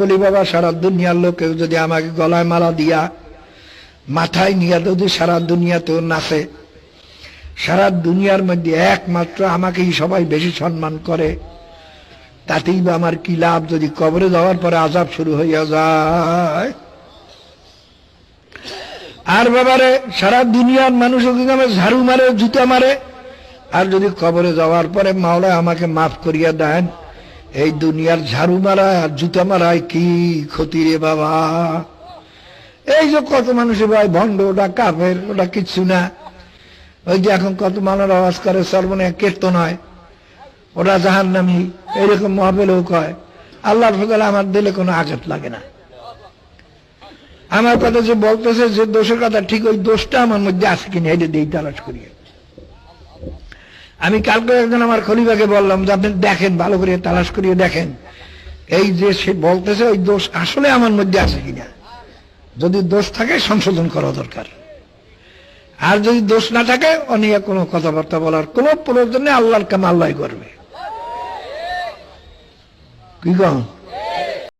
বলি, বাবা, সারা দুনিয়ার লোকেও যদি আমাকে গলায় মালা দিয়া, মাথায় নিয়ে যদি সারা দুনিয়াতেও নাচে, সারা দুনিয়ার মধ্যে একমাত্র আমাকেই সবাই বেশি সম্মান করে, তাতেই বা আমার কি লাভ? যদি কবরে যাওয়ার পরে আজাব শুরু হইয়া যায়। আর বাবারে, সারা দুনিয়ার মানুষ আমার ঝাড়ু মারে, জুতা মারে, আর যদি কবরে যাওয়ার পরে মাওলা আমাকে মাফ করিয়া দেন এই দুনিয়ার ঝাড়ু মারা আর জুতা মারায় কি ক্ষতি রে বাবা? এই যে কত মানুষের ভাই ভণ্ড, ওটা কাফের, ওটা কিচ্ছু না। ওই যে এখন কত মানুষ আওয়াজ করে সর্বনে কীর্তন হয়। ওরা জাহান নামি এরকম মহাবেলেও কয়, আল্লাহর ফজলে আমার দিলে কোনো আঘাত লাগে না। আমার কথা যে বলতেছে, যে দোষের কথা, ঠিক ওই দোষটা আমার মধ্যে আছে কিনা, এটা দিই তালাশ করিয়ে। আমি কালকে একজন আমার খলিফাকে বললাম যে আপনি দেখেন, ভালো করে তালাশ করিয়ে দেখেন। এই যে সে বলতেছে, ওই দোষ আসলে আমার মধ্যে আছে কিনা? যদি দোষ থাকে, সংশোধন করা দরকার। আর যদি দোষ না থাকে, অনিয়া কোনো কথাবার্তা বলার কোনো প্রয়োজনে আল্লাহর কাম আল্লাহ করবে। কি কম?